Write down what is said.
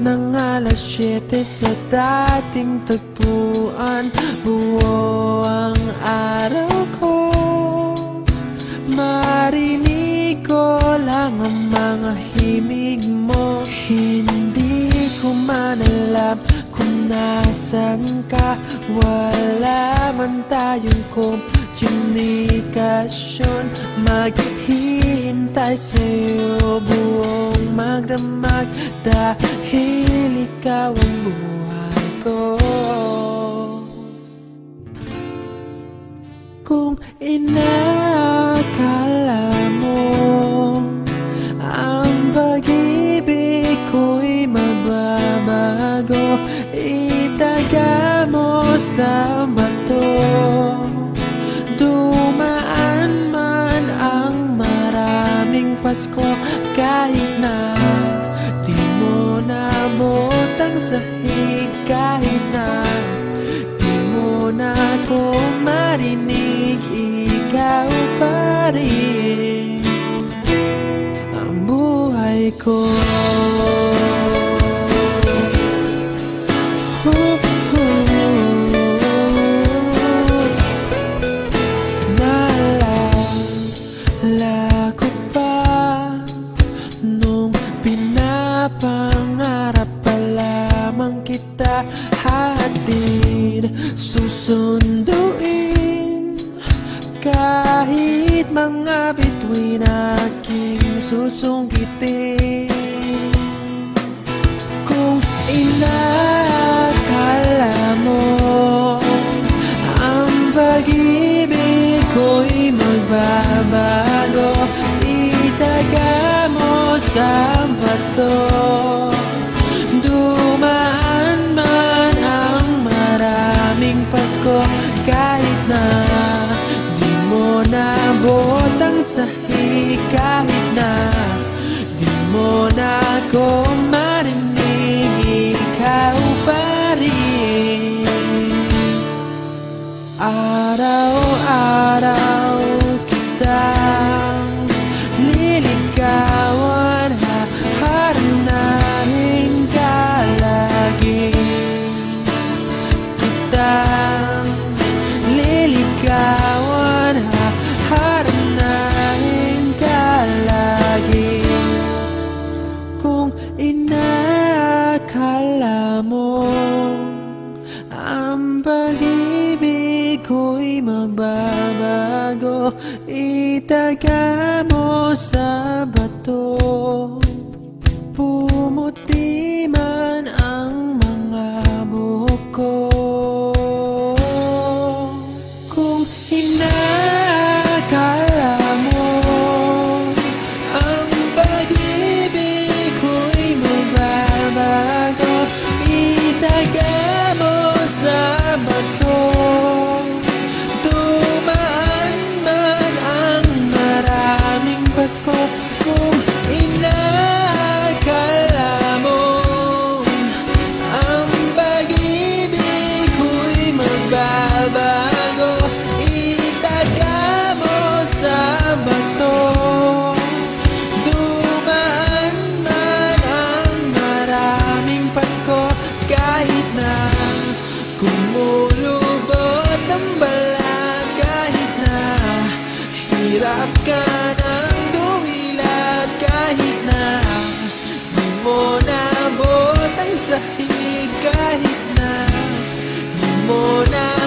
ng alas 7 sa dating tagpuan Buo ang araw ko. Marinig ko lang ang mga himig mo. Hindi ko man alam kung nasan ka. Wala man tayong komunikasyon Maghihintay sa'yo buong magdamag Dahil ikaw ang buhay ko. Kung inakala mo Ang pag-ibig ko'y mababago Itaga mo sa bato Pasko Kahit na di mo nabotang sahig Kahit na di mo na ako marinig Ikaw pa rin ang buhay ko. Naalala Kahit mga bituin aking susungkitin Kung inakala mo Ang pag-ibig ko'y magbabago Itaga mo sa bato. Dumaan man ang maraming Pasko Kahit na nabot ang sahig Kahit na di mo na ako marinig Ikaw pa rin. Araw-araw kitang liligawan Haharanahin ka lagi. Kitang liligawan mo ang pag-ibig ko'y magbabago Itaga mo sa bato. Pumuti man ang mga buhok ko. Kung inakala Kahit na kumulubot ang balat Kahit na hirap ka ng dumilat Kahit na di mo nabot ang sahig Kahit na di mo na ako